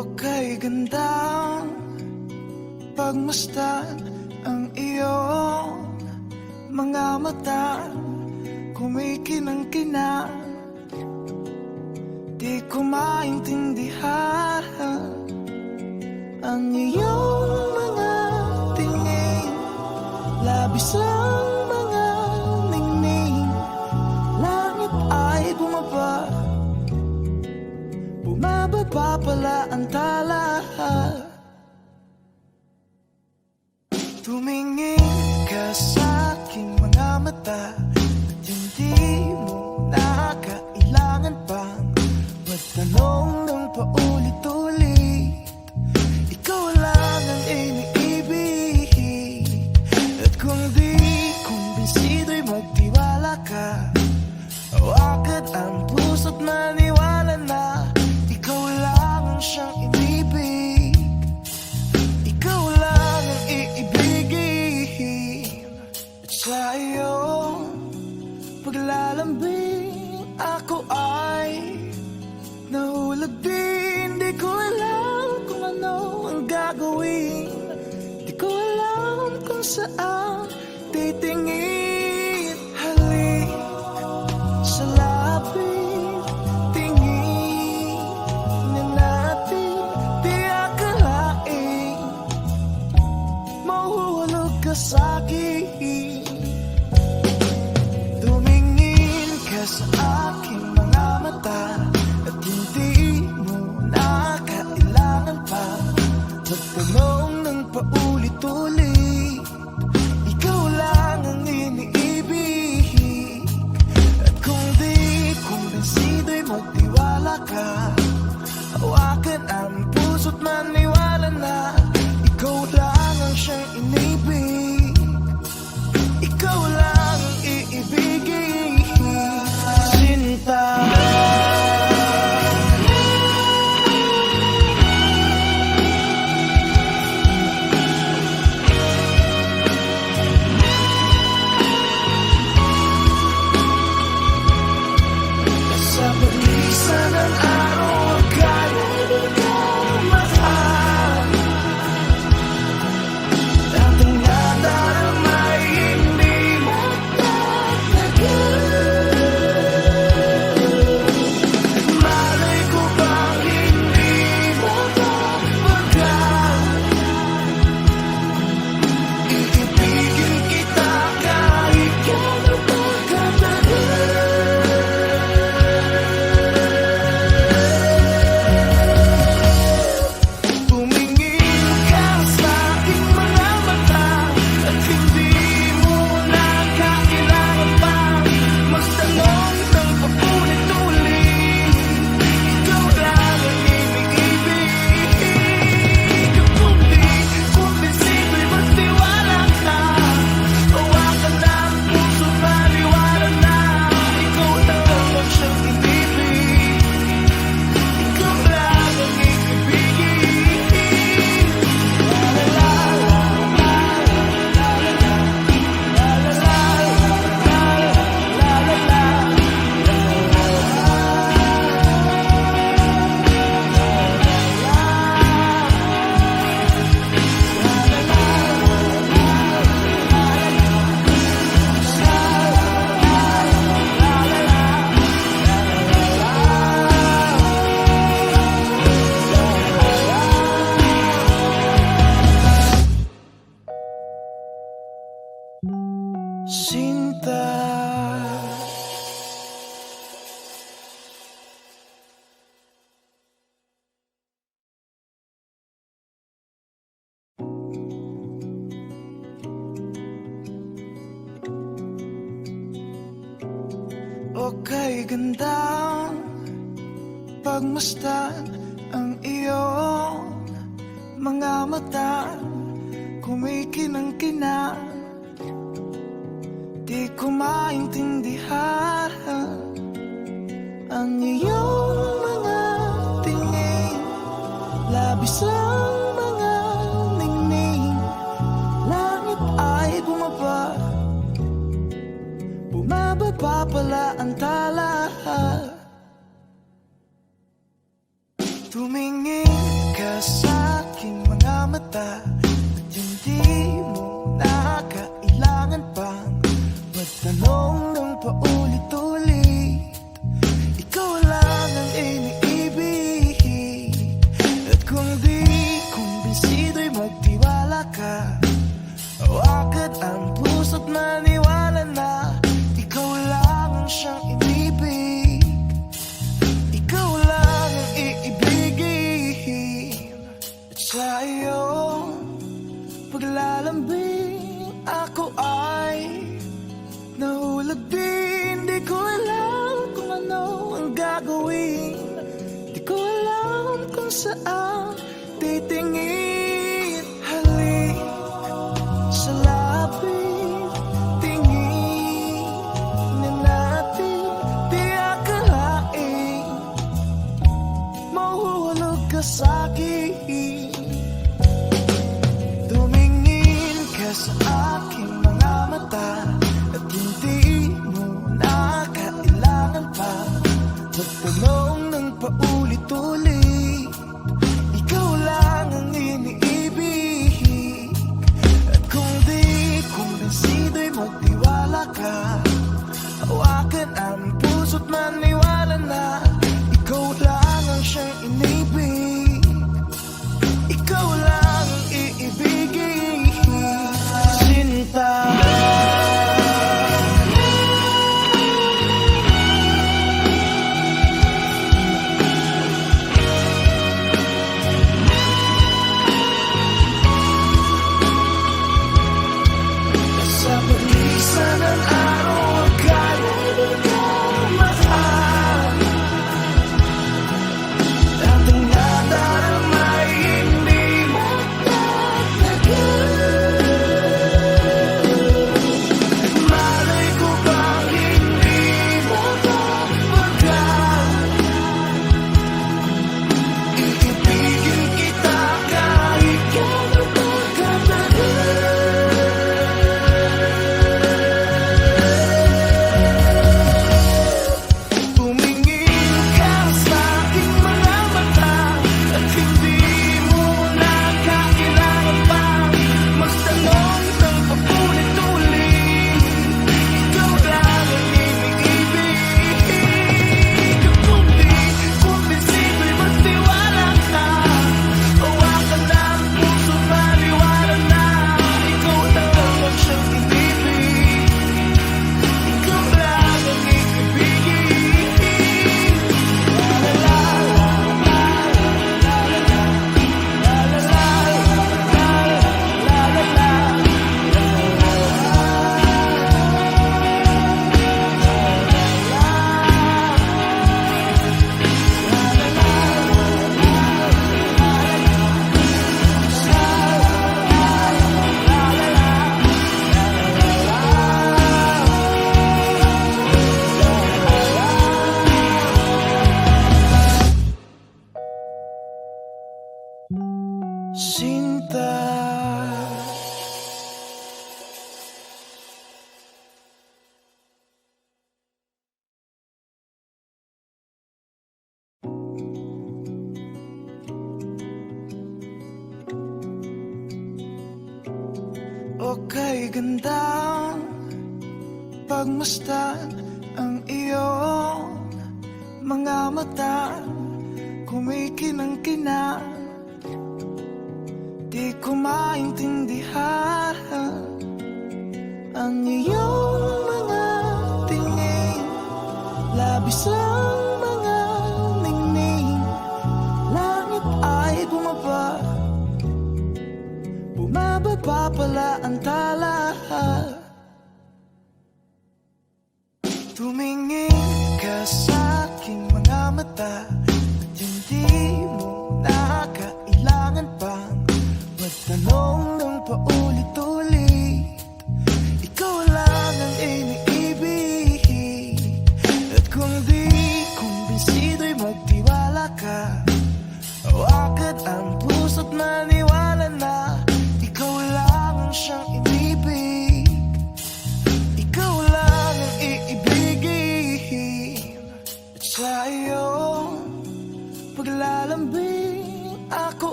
Kay ganda. Pagmasdan ang iyong mga mata Kumikinang-kina. Di ko maintindihan Ang iyong Bumababa pala ang tala Tumingin ka sa aking mga mata At hindi mo na kailangan pang Magtanong ng paulit-ulit. Ikaw lang ang iniibig At kung di kumbinsido'y magtiwala ka Hawakan ang puso't maniwala na siyang inibig Ikaw ang iibigin. At paglalambing Ako ay nahulog din. Di ko alam kung ano gagawin. Di kung saan ang puso't maniwala na Ikaw lang ang siyang inibig Sinta O kay ganda. Pagmasdan ang iyong mga mata. Kumikinang-kina Di ko maintindihan Ang iyong mga tingin. Labis lang mga ningning. Langit ay bumaba. Bumababa pala ang tala. Tumingin ka sa aking mga mata. lambing Ako ay nahulog din. Di ko alam kung ano ang gagawin. Di ko alam kung saan tú Kumusta ang iyong mga mata? Kumikinang-kina. Di ko maintindihan Ang iyong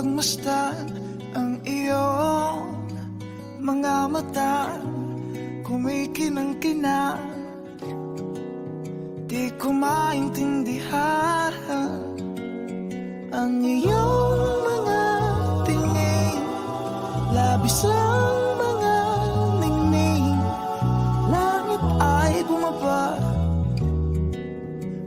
Pagmusta ang iyong mga mata Kumikinang-kina. Di ko maintindihan Ang iyong mga tingin. Labis lang mga ningning Langit ay bumaba.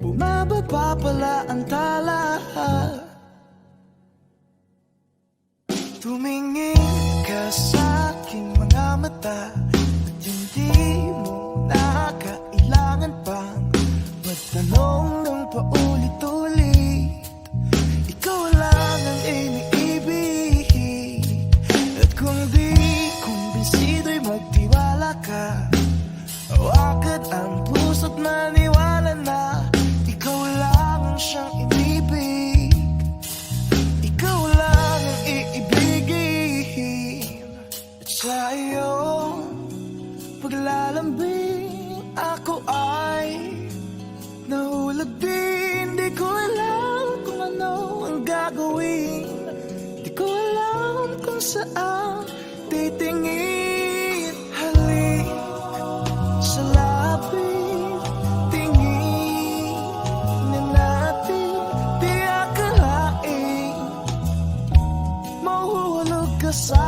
Bumababa pala ang tala. ka sa aking mga mata At hindi mo na kailangan pang magtanong. outside.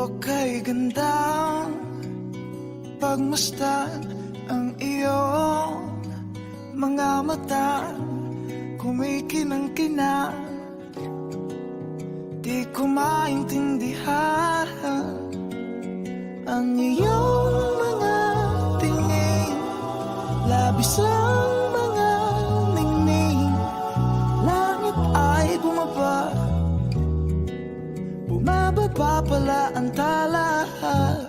o kay ganda. Pagmasdan ang iyong mga mata. Kumikinang-kina. Di ko maintindihan Ang iyong ta la la